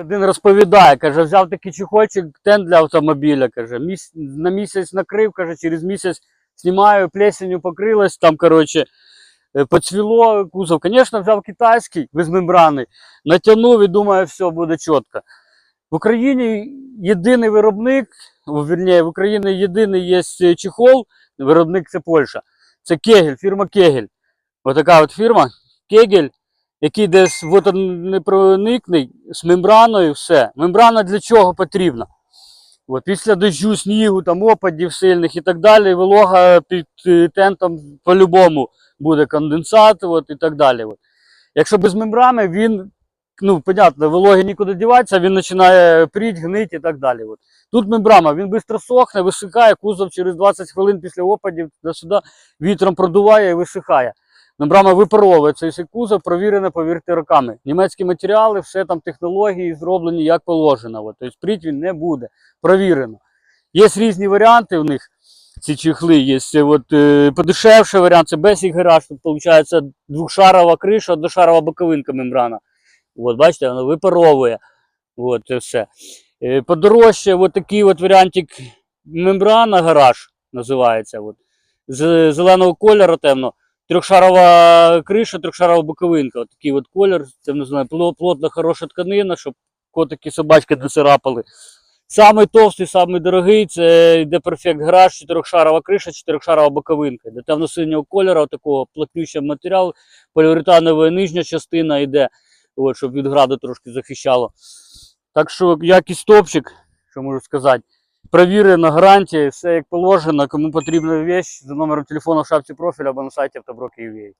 Один розповідає, каже, взяв такий чехольчик, тент для автомобіля, каже, міс... на місяць накрив, каже, через місяць знімаю, плесенью покрилась, там, коротше, е, поцвіло кузов. Звісно, взяв китайський безмембранний, натягнув і думаю, все буде чітко. В Україні єдиний виробник, о, вірніше, в Україні єдиний є е, чехол, виробник це Польща. Це Кегель, фірма Кегель. Отака от фірма Кегель, який десь непроникний з мембраною, все. Мембрана для чого потрібна? От, після дощу, снігу, там, опадів сильних і так далі, волога під е, тентом по-любому буде конденсат от, і так далі. От. Якщо без мембрани, він, ну, понятно, вологи нікуди діватися, він починає пріть, гнить і так далі. От. Тут мембрана, він швидко сохне, висихає, кузов через 20 хвилин після опадів сюди вітром продуває і висихає. Мембрана випаровує цей кузов, провірене, повірте, роками. Німецькі матеріали, все там технології зроблені як положено. От. Тобто пріть він не буде. Провірено. Є різні варіанти у них, ці чехли. Є от, е, подешевший варіант, це Basic Garage. Тут виходить двохшарова криша, одношарова боковинка мембрана. От, бачите, вона випаровує. От, це все. Е, Подорожче, от такий от варіантик мембрана гараж називається. От, з зеленого кольору темно. Трьохшарова криша, трьохшарова боковинка. От такий от колір. Це не знаю, плотна, хороша тканина, щоб котики, собачки не царапали. Самий товстий, самий дорогий це йде перфект гараж, чотирьохшарова криша, чотирьохшарова боковинка. Де темно-синього кольору, такого плотнющого матеріал, поліуретанова нижня частина йде, от, щоб від граду трошки захищало. Так що якийсь топчик, що можу сказати. Провірена гарантії, все як положено. Кому потрібна вещь, за номером телефону в шапці профіля або на сайті автобро.ua.